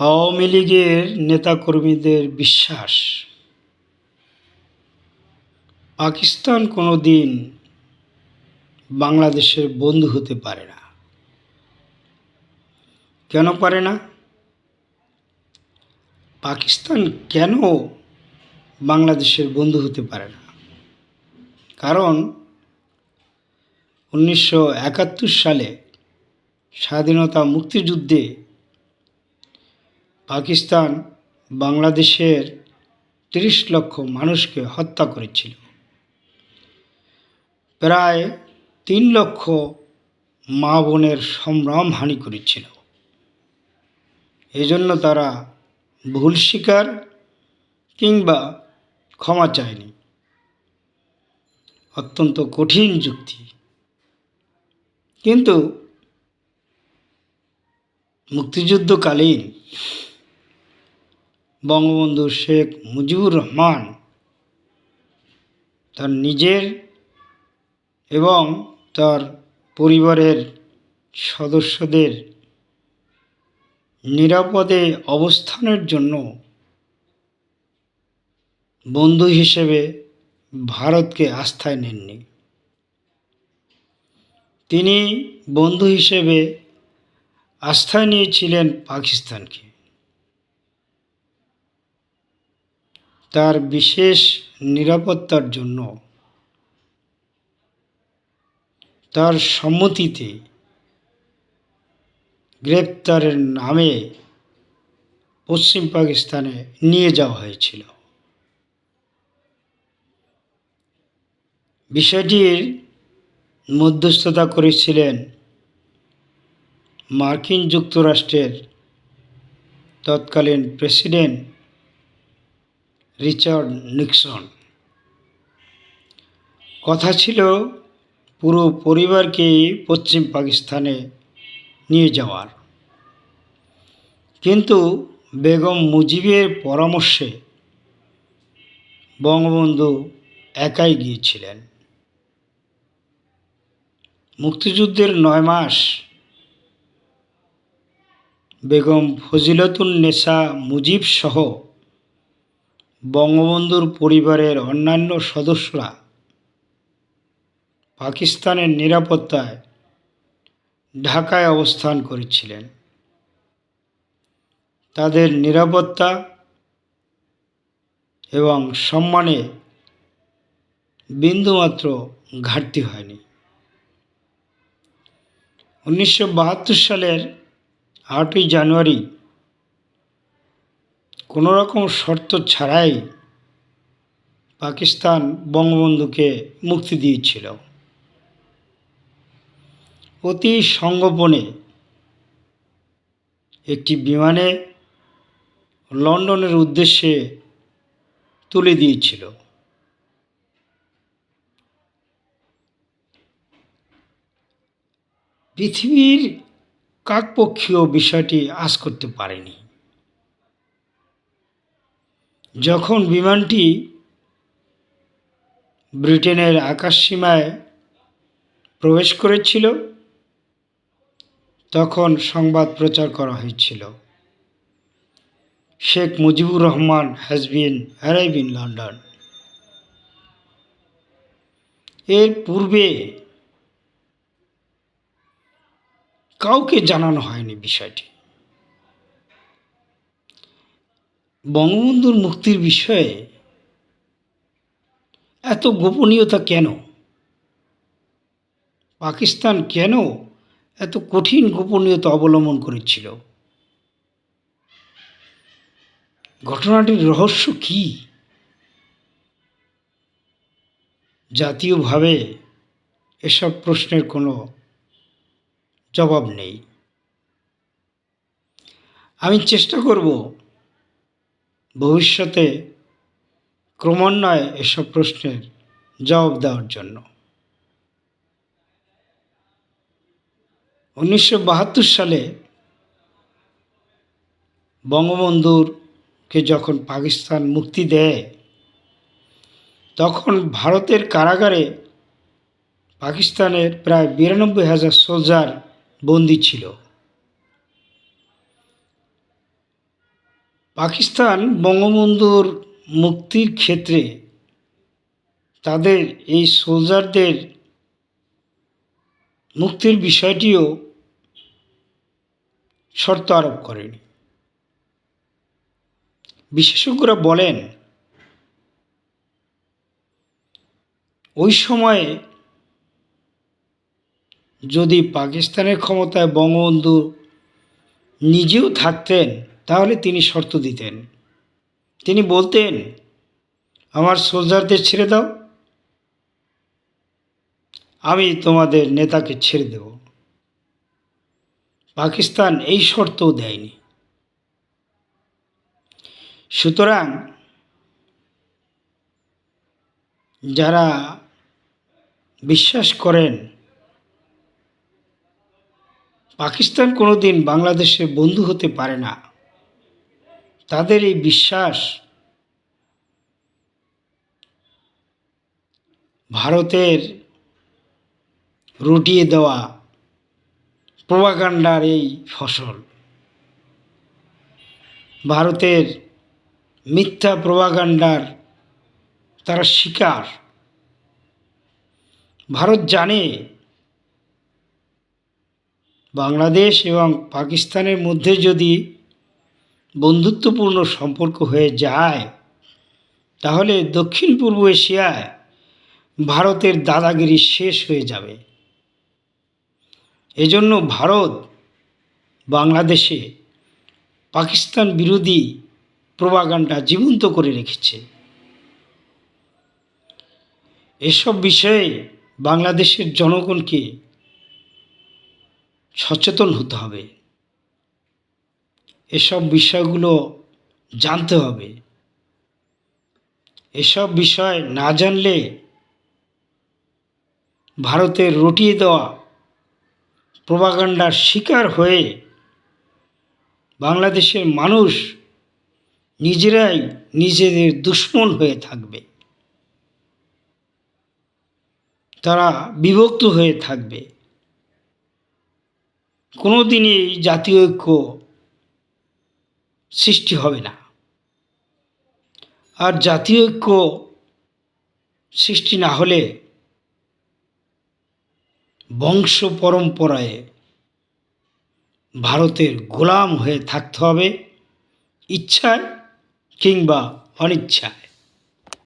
আওয়ামী লীগের নেতাকর্মীদের বিশ্বাস। পাকিস্তান কোনো দিন বাংলাদেশের বন্ধু হতে পারে না। কেন পারে না? পাকিস্তান কেন বাংলাদেশের বন্ধু হতে পারে না? কারণ উনিশশো একাত্তর সালে স্বাধীনতা মুক্তিযুদ্ধে পাকিস্তান বাংলাদেশের তিরিশ লক্ষ মানুষকে হত্যা করেছিল। প্রায় তিন লক্ষ মা বোনের সম্ভ্রম হানি করেছিল। এজন্য তারা ভুল স্বীকার কিংবা ক্ষমা চায়নি। অত্যন্ত কঠিন যুক্তি। কিন্তু মুক্তিযুদ্ধকালীন বঙ্গবন্ধু শেখ মুজিবুর রহমান তার নিজের এবং তার পরিবারের সদস্যদের নিরাপদে অবস্থানের জন্য বন্ধু হিসেবে ভারতকে আস্থায় নেননি। তিনি বন্ধু হিসেবে আস্থায় নিয়েছিলেন পাকিস্তানকে। তার বিশেষ নিরাপত্তার জন্য। তার সম্মতিতে গ্রেপ্তারের নামে পশ্চিম পাকিস্তানে নিয়ে যাওয়া হয়েছিল। বিষয়টির মধ্যস্থতা করেছিলেন মার্কিন যুক্তরাষ্ট্রের তৎকালীন প্রেসিডেন্ট রিচার্ড নিক্সন। কথা ছিল, পুরো পরিবারকেই পশ্চিম পাকিস্তানে নিয়ে যাওয়ার। কিন্তু বেগম মুজিবের পরামর্শে বঙ্গবন্ধু একাই গিয়েছিলেন। মুক্তিযুদ্ধের নয় মাস বেগম ফজিলতুন্নেসা মুজিব সহ বঙ্গবন্ধুর পরিবারের অন্যান্য সদস্যরা পাকিস্তানের নিরাপত্তায় ঢাকায় অবস্থান করেছিলেন। তাদের নিরাপত্তা এবং সম্মানে বিন্দুমাত্র ঘাটতি হয়নি। উনিশশো বাহাত্তর সালের আটই জানুয়ারি কোনো রকম শর্ত ছাড়াই পাকিস্তান বঙ্গবন্ধুকে মুক্তি দিয়েছিল। অতি সংগোপনে একটি বিমানে লন্ডনের উদ্দেশ্যে তুলে দিয়েছিল। পৃথিবীর কাকপক্ষীয় বিষয়টি আজ করতে পারেনি। যখন বিমানটি ব্রিটেনের আকাশসীমায় প্রবেশ করেছিল, তখন সংবাদ প্রচার করা হয়েছিল। Sheikh Mujibur Rahman has been arrive in London এর পূর্বে কাউকে জানানো হয়নি বিষয়টি। বঙ্গবন্ধুর মুক্তির বিষয়ে এত গোপনীয়তা কেন? পাকিস্তান কেন এত কঠিন গোপনীয়তা অবলম্বন করেছিল? ঘটনাটির রহস্য কি? জাতীয়ভাবে এসব প্রশ্নের কোনো জবাব নেই। আমি চেষ্টা করব ভবিষ্যতে ক্রমান্বয়ে এসব প্রশ্নের জবাব দেওয়ার জন্য। উনিশশো বাহাত্তর সালে বঙ্গবন্ধুরকে যখন পাকিস্তান মুক্তি দেয়, তখন ভারতের কারাগারে পাকিস্তানের প্রায় বিরানব্বই হাজার সোলজার বন্দি ছিল। পাকিস্তান বঙ্গবন্ধুর মুক্তির ক্ষেত্রে তাদের এই সোলজারদের মুক্তির বিষয়টিও শর্ত আরোপ করেনি। বিশেষজ্ঞরা বলেন, ওই সময়ে যদি পাকিস্তানের ক্ষমতায় বঙ্গবন্ধু নিজেও থাকতেন তাহলে তিনি শর্ত দিতেন। তিনি বলতেন, আমার সোলজারদের ছেড়ে দাও। আমি তোমাদের নেতাকে ছেড়ে দেব। পাকিস্তান এই শর্তও দেয়নি। সুতরাং যারা বিশ্বাস করেন, পাকিস্তান কোনোদিন বাংলাদেশের বন্ধু হতে পারে না। তাদের এই বিশ্বাস ভারতের রুটিয়ে দেওয়া প্রভাকাণ্ডার এই ফসল। ভারতের মিথ্যা প্রভাকাণ্ডার তারা শিকার। ভারত জানে বাংলাদেশ এবং পাকিস্তানের মধ্যে যদি বন্ধুত্বপূর্ণ সম্পর্ক হয়ে যায়, তাহলে দক্ষিণ পূর্ব এশিয়ায় ভারতের দাদাগিরি শেষ হয়ে যাবে। এজন্য ভারত, বাংলাদেশে পাকিস্তান বিরোধী প্রবাগান্ডা জীবন্ত করে রেখেছে। এসব বিষয়ে বাংলাদেশের জনগণকে সচেতন হতে হবে। এসব বিষয়গুলো জানতে হবে। এসব বিষয় না জানলে ভারতের রটিয়ে দেওয়া প্রভাকাণ্ডার শিকার হয়ে বাংলাদেশের মানুষ নিজেরাই নিজেদের দুশ্মন হয়ে থাকবে। তারা বিভক্ত হয়ে থাকবে। কোনো দিনই জাতীয় ঐক্য সৃষ্টি হবে না। আর জাতীয় ঐক্য সৃষ্টি না হলে বংশ পরম্পরায় ভারতের গোলাম হয়ে থাকতে হবে ইচ্ছায় কিংবা অনিচ্ছায়।